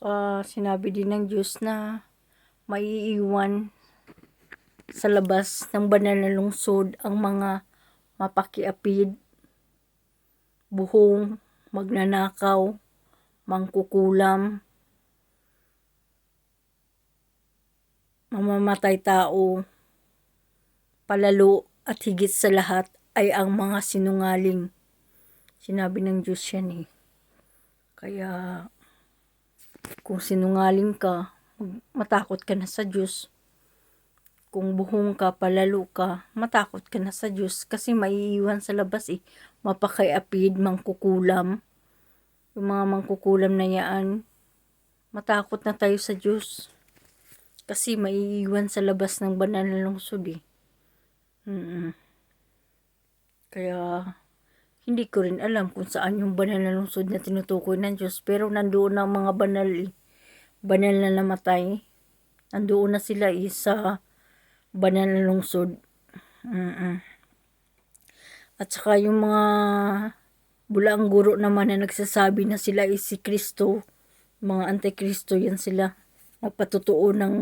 ah, sinabi din ng Diyos na maiiwan sa labas ng banal na lungsod ang mga mapakiapid, buhong, magnanakaw, mangkukulam, mamamatay tao, palalo at higit sa lahat ay ang mga sinungaling. Sinabi ng Diyos yan eh. Kaya kung sinungaling ka, matakot ka na sa Diyos. Kung buhong ka, palalo ka, matakot ka na sa Diyos kasi maiiwan sa labas eh. Mapakaiapid, mangkukulam. Yung mga mangkukulam na yan, matakot na tayo sa Diyos. Kasi maiiwan sa labas ng banal na lungsod eh. Mm-mm. Kaya hindi ko rin alam kung saan yung banal na lungsod na tinutukoy ng Diyos. Pero nandoon ang mga banal eh. Banal na namatay. Nandoon na sila eh, sa banal na lungsod. Mm-mm. At saka yung mga bulaang guro naman na nagsasabi na sila ay si Kristo, mga antikristo yan sila. Nagpatutuo ng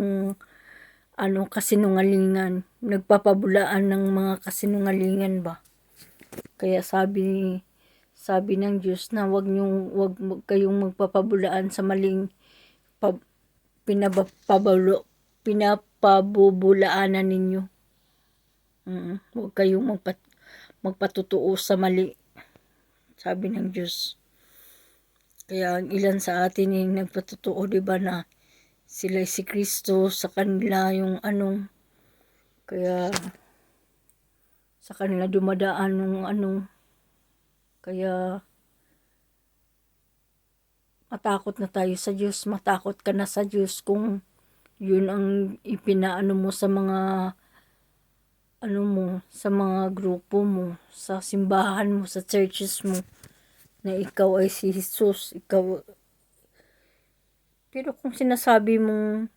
ano kasinungalingan, nagpapabulaan ng mga kasinungalingan ba. Kaya sabi sabi ng Diyos na wag niyong wag kayong magpapabulaan sa maling pa, pinapabulo pinapabubulaanan ninyo. Mm, huwag kayong magpat, magpatutuo sa mali. Sabi ng Diyos. Kaya ang ilan sa atin ay nagpatutuo, di ba, na sila si Kristo sa kanila yung anong kaya sa kanila dumadaan nung anong kaya matakot na tayo sa Diyos, matakot ka na sa Diyos kung yun ang ipinaano mo sa mga ano mo, sa mga grupo mo, sa simbahan mo, sa churches mo, na ikaw ay si Jesus, ikaw pero kung sinasabi mong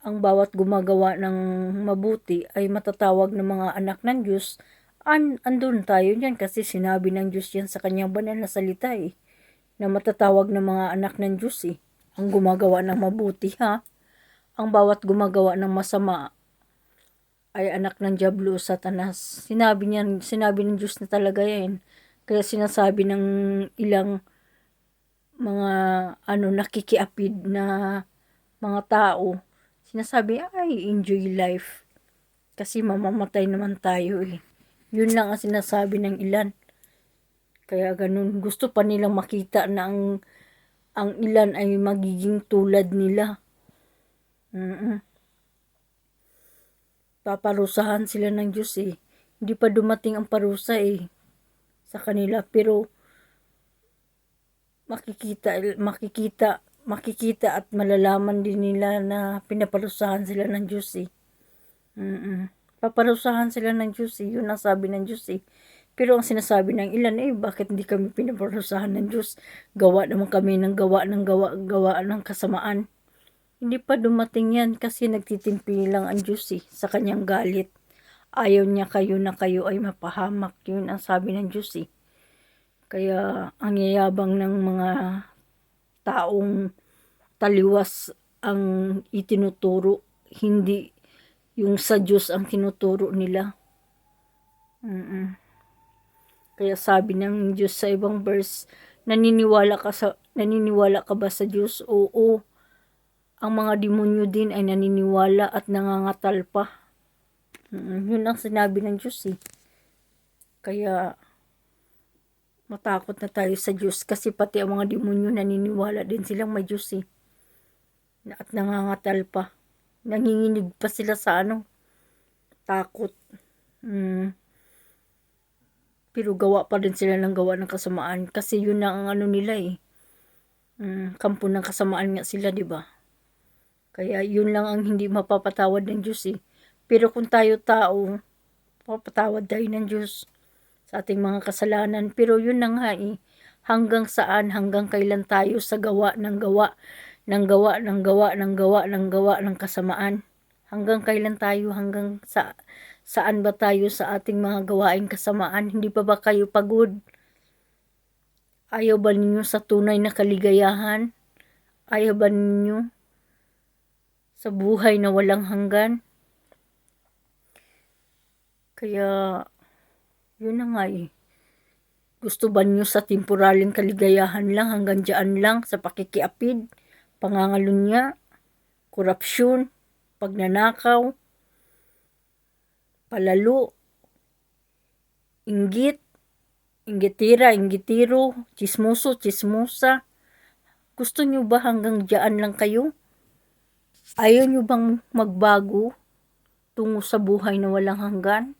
ang bawat gumagawa ng mabuti ay matatawag ng mga anak ng Diyos, an andun tayo niyan kasi sinabi ng Diyos yan sa kanyang banal na salita eh, na matatawag ng mga anak ng Diyos eh, ang gumagawa ng mabuti ha. Ang bawat gumagawa ng masama ay anak ng Diablo, Satanas. Sinabi niyan, sinabi ng Diyos na talaga yan. Kaya sinasabi ng ilang mga ano nakikiapid na mga tao sinasabi ay enjoy life. Kasi mamamatay naman tayo eh. Yun lang ang sinasabi ng ilan. Kaya ganun gusto pa nilang makita na ang ang ilan ay magiging tulad nila. Mm paparusahan sila ng Diyos eh. Hindi pa dumating ang parusa eh sa kanila. Pero makikita makikita makikita at malalaman din nila na pinaparusahan sila ng Diyos eh. Mm-mm. Paparusahan sila ng Diyos eh. Yun ang sabi ng Diyos eh. Pero ang sinasabi ng ilan eh, bakit hindi kami pinaparusahan ng Diyos? Gawa naman kami ng gawa ng gawa, gawa ng kasamaan. Hindi pa dumating yan kasi nagtitimpi lang ang Diyos eh, sa kanyang galit. Ayaw niya kayo na kayo ay mapahamak. Yun ang sabi ng Diyos eh. Kaya ang yayabang ng mga taong taliwas ang itinuturo, hindi yung sa Diyos ang tinuturo nila. Mm-mm. Kaya sabi ng Diyos sa ibang verse, naniniwala ka sa naniniwala ka ba sa Diyos? Oo. Ang mga demonyo din ay naniniwala at nangangatal pa. Mm, yun ang sinabi ng Diyos eh. Kaya matakot na tayo sa Diyos kasi pati ang mga demonyo naniniwala din silang may Diyos eh. At nangangatal pa. Nanginginig pa sila sa ano. Takot. Mm. Pero gawa pa din sila ng gawa ng kasamaan kasi yun na ang ano nila eh. Mm, kampo ng kasamaan nga sila, di ba? Kaya yun lang ang hindi mapapatawad ng Diyos eh. Pero kung tayo tao, mapapatawad tayo ng Diyos sa ating mga kasalanan. Pero yun na nga eh, hanggang saan, hanggang kailan tayo sa gawa ng gawa, ng gawa, ng gawa, ng gawa, ng gawa, ng kasamaan. Hanggang kailan tayo, hanggang sa, saan ba tayo sa ating mga gawaing kasamaan? Hindi pa ba kayo pagod? Ayaw ba ninyo sa tunay na kaligayahan? Ayaw ba ninyo sa buhay na walang hanggan? Kaya, yun na nga eh. Gusto ba niyo sa temporaling kaligayahan lang hanggang dyan lang sa pakikiapid, pangangalunya, korupsyon, pagnanakaw, palalo, inggit, inggitira, inggitiro, chismoso, chismosa. Gusto niyo ba hanggang dyan lang kayo? Ayaw niyo bang magbago tungo sa buhay na walang hanggan?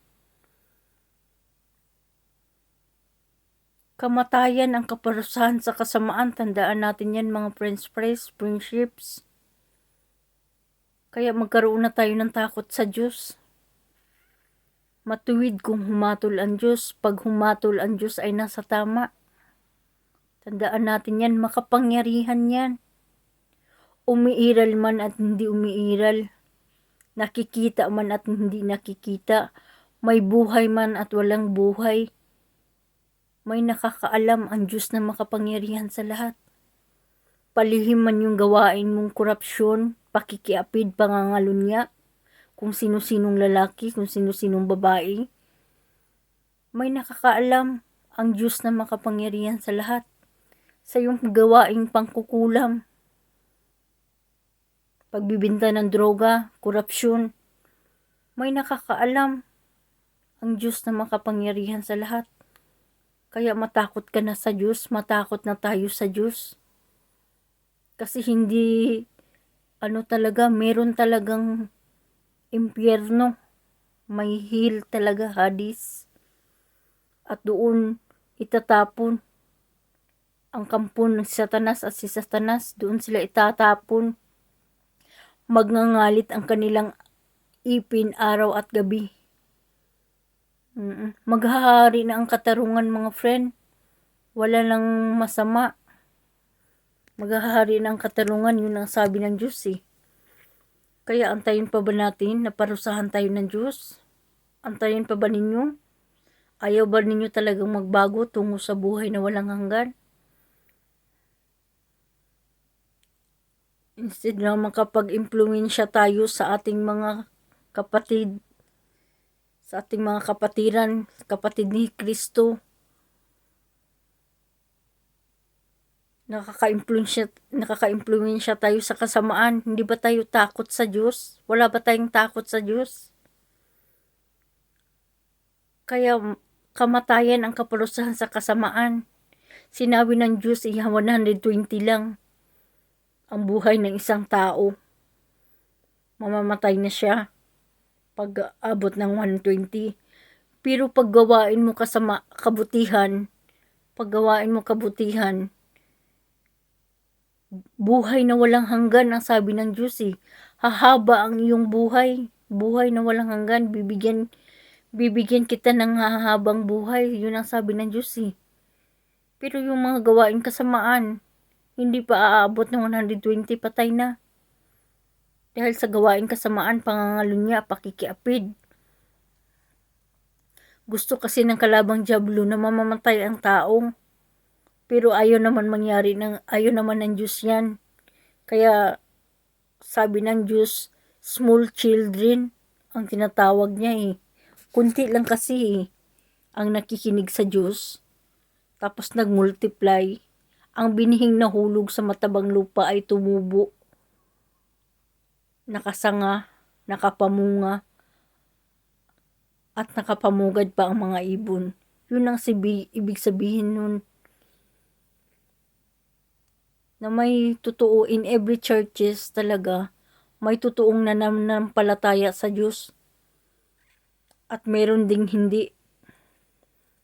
Kamatayan ang kaparusahan sa kasamaan. Tandaan natin yan mga friends, friends, friendships. Kaya magkaroon na tayo ng takot sa Diyos. Matuwid kung humatol ang Diyos. Pag humatol ang Diyos ay nasa tama. Tandaan natin yan, makapangyarihan yan. Umiiral man at hindi umiiral. Nakikita man at hindi nakikita. May buhay man at walang buhay. May nakakaalam ang Diyos na makapangyarihan sa lahat. Palihim man yung gawain mong korupsyon, pakikiapid, pangangalunya, kung sino-sinong lalaki, kung sino-sinong babae. May nakakaalam ang Diyos na makapangyarihan sa lahat. Sa iyong gawaing pangkukulam, pagbibinta ng droga, korupsyon, may nakakaalam ang Diyos na makapangyarihan sa lahat. Kaya matakot ka na sa Diyos, matakot na tayo sa Diyos. Kasi hindi, ano talaga, meron talagang impyerno. May hell talaga, Hades. At doon itatapon ang kampon ng Satanas at si Satanas. Doon sila itatapon. Magngangalit ang kanilang ipin araw at gabi. Mm-mm. Maghahari na ang katarungan mga friend. Wala lang masama. Maghahari na ang katarungan, yun ang sabi ng Diyos eh. Kaya antayin pa ba natin na parusahan tayo ng Diyos? Antayin pa ba ninyo? Ayaw ba ninyo talagang magbago tungo sa buhay na walang hanggan? Instead na makapag-impluensya tayo sa ating mga kapatid, sa ating mga kapatiran, kapatid ni Kristo, nakaka-impluensya, nakaka-impluensya tayo sa kasamaan. Hindi ba tayo takot sa Diyos? Wala ba tayong takot sa Diyos? Kaya kamatayan ang kaparusahan sa kasamaan. Sinabi ng Diyos, iya 120 lang ang buhay ng isang tao. Mamamatay na siya pag abot ng 120. Pero pag gawain mo kasama kabutihan, pag gawain mo kabutihan, buhay na walang hanggan ang sabi ng Diyos eh. Hahaba ang iyong buhay. Buhay na walang hanggan. Bibigyan, bibigyan kita ng hahabang buhay. Yun ang sabi ng Diyos eh. Pero yung mga gawain kasamaan, hindi pa aabot ng 120, patay na. Dahil sa gawain kasamaan, pangangalunya, pakikiapid. Gusto kasi ng kalabang Diablo na mamamatay ang taong pero ayaw naman mangyari ng ayaw naman ng Diyos yan. Kaya sabi ng Diyos, small children ang tinatawag niya eh. Kunti lang kasi eh, ang nakikinig sa Diyos. Tapos nagmultiply. Ang binihing nahulog sa matabang lupa ay tumubo. Nakasanga, nakapamunga, at nakapamugad pa ang mga ibon. Yun ang sibi, ibig sabihin nun na may totoo in every churches talaga. May totoong nananampalataya sa Diyos. At meron ding hindi.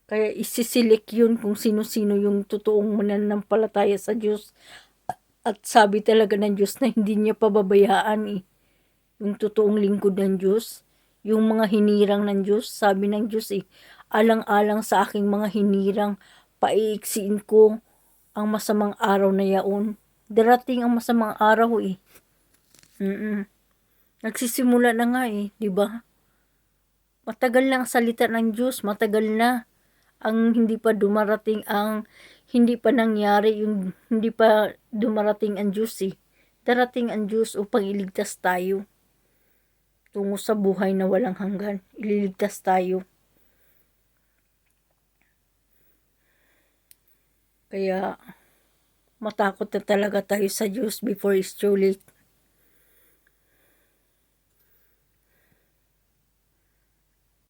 Kaya isisilik yun kung sino-sino yung totoong mananampalataya sa Diyos. At sabi talaga ng Diyos na hindi niya pababayaan eh yung totoong lingkod ng Diyos yung mga hinirang ng Diyos sabi ng Diyos eh alang-alang sa aking mga hinirang paiiksiin ko ang masamang araw na yaon. Darating ang masamang araw eh. Mm-mm. Nagsisimula na nga eh, di ba? Matagal na ang salita ng Diyos, matagal na ang hindi pa dumarating ang hindi pa nangyari yung hindi pa dumarating ang Diyos eh. Darating ang Diyos upang iligtas tayo. Tungo sa buhay na walang hanggan, ililigtas tayo. Kaya matakot na talaga tayo sa Diyos before it's too late.